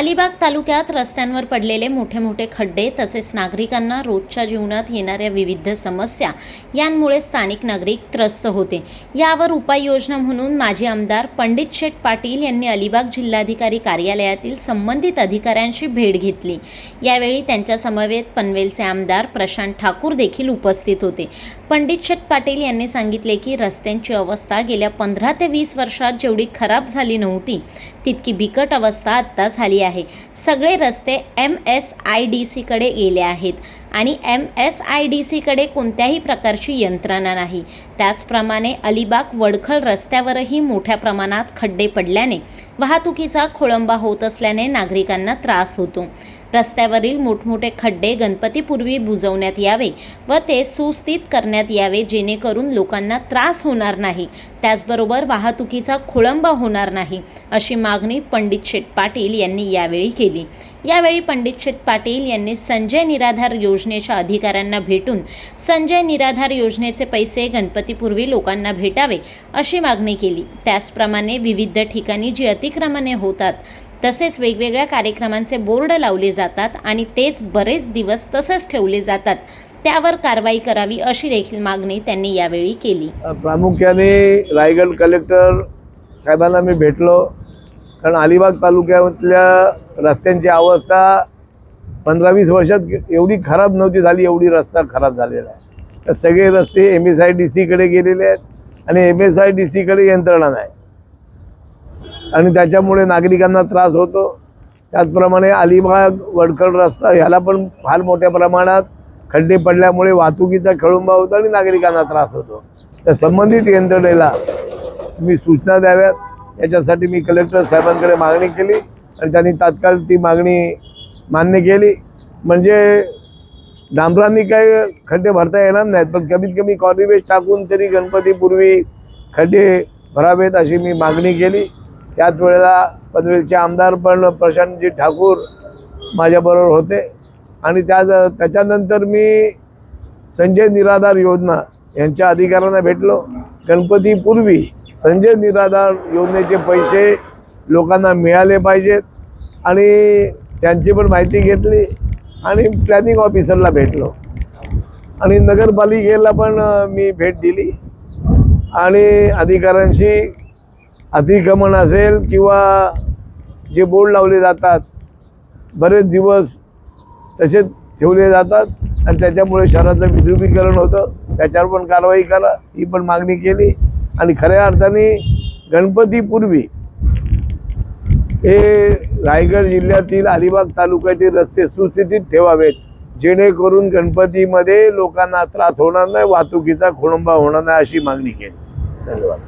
अलिबाग तालुक्यात रस्त्यांवर पडलेले मोठे मोठे खड्डे तसेच नागरिकांना रोजच्या जीवनात येणाऱ्या विविध समस्या यांमुळे स्थानिक नागरिक त्रस्त होते. यावर उपाययोजना म्हणून माजी आमदार पंडित शेठ पाटील यांनी अलिबाग जिल्हाधिकारी कार्यालयातील संबंधित अधिकाऱ्यांशी भेट घेतली. यावेळी त्यांच्या समवेत पनवेलचे आमदार प्रशांत ठाकूर देखील उपस्थित होते. पंडित शेठ पाटील यांनी सांगितले की रस्त्यांची अवस्था गेल्या पंधरा ते वीस वर्षात जेवढी खराब झाली नव्हती तितकी बिकट अवस्था आत्ता झाली आहे. सगळे रस्ते एम एस आय डी सीकडे गेले आहेत. आणि एम एस आय डी सीकडे कोणत्याही प्रकारची यंत्रणा नाही. त्याचप्रमाणे अलिबाग वडखल रस्त्यावरही मोठ्या प्रमाणात खड्डे पडल्याने वाहतुकीचा खोळंबा होत असल्याने नागरिकांना त्रास होतो. रस्त्यावरील मोठमोठे खड्डे गणपतीपूर्वी बुजवण्यात यावे व ते सुस्थित करण्यात यावे जेणेकरून लोकांना त्रास होणार नाही. त्याचबरोबर वाहतुकीचा खोळंबा होणार नाही अशी मागणी पंडित शेठ पाटील यांनी यावेळी केली. यावेळी पंडित शेत पाटील यांनी संजय निराधार योजनेच्या अधिकाऱ्यांना भेटून संजय निराधार योजनेचे पैसे गणपतीपूर्वी लोकांना भेटावे अशी मागणी केली. त्याचप्रमाणे विविध ठिकाणी जी अतिक्रमणे होतात तसेच वेगवेगळ्या कार्यक्रमांचे बोर्ड लावले जातात आणि तेच बरेच दिवस तसंच ठेवले जातात. त्यावर कारवाई करावी अशी देखील मागणी त्यांनी यावेळी केली. प्रामुख्याने रायगड कलेक्टर साहेबांना मी भेटलो. कारण अलिबाग तालुक्यातल्या रस्त्यांची अवस्था पंधरा वीस वर्षात एवढी खराब नव्हती झाली एवढी रस्ता खराब झालेला आहे. तर सगळे रस्ते एम एस आय डी सीकडे गेलेले आहेत आणि एम एस आय डी सीकडे यंत्रणा नाही. आणि त्याच्यामुळे नागरिकांना त्रास होतो. त्याचप्रमाणे अलिबाग वडखड रस्ता ह्याला पण फार मोठ्या प्रमाणात खड्डे पडल्यामुळे वाहतुकीचा खेळुंबा होतो आणि नागरिकांना त्रास होतो. तर संबंधित यंत्रणेला तुम्ही सूचना द्याव्यात. याच्यासाठी मी कलेक्टर साहेबांकडे मागणी केली आणि त्यांनी तात्काळ ती मागणी मान्य केली. म्हणजे डांबरांनी काही खड्डे भरता येणार नाहीत पण कमीत कमी कॉर्निवेज टाकून तरी गणपतीपूर्वी खड्डे भरावेत अशी मी मागणी केली. त्याच वेळेला पनवेलचे आमदार पण प्रशांतजी ठाकूर माझ्याबरोबर होते. आणि त्या त्याच्यानंतर मी संजय निराधार योजना यांच्या अधिकाऱ्यांना भेटलो. गणपतीपूर्वी संजय निराधार योजनेचे पैसे लोकांना मिळाले पाहिजेत आणि त्यांची पण माहिती घेतली आणि प्लॅनिंग ऑफिसरला भेटलो. आणि नगरपालिकेला पण मी भेट दिली. आणि अधिकाऱ्यांशी अतिक्रमण असेल किंवा जे बोर्ड लावले जातात बरेच दिवस तसेच ठेवले जातात आणि त्याच्यामुळे शहराचं विद्रुपीकरण होतं. त्याच्यावर पण कारवाई करा ही पण मागणी केली. आणि खऱ्या अर्थाने गणपतीपूर्वी हे रायगड जिल्ह्यातील अलिबाग तालुक्यातील रस्ते सुस्थितीत ठेवावेत जेणेकरून गणपतीमध्ये लोकांना त्रास होणार नाही वाहतुकीचा खोळंबा होणार नाही अशी मागणी केली. धन्यवाद.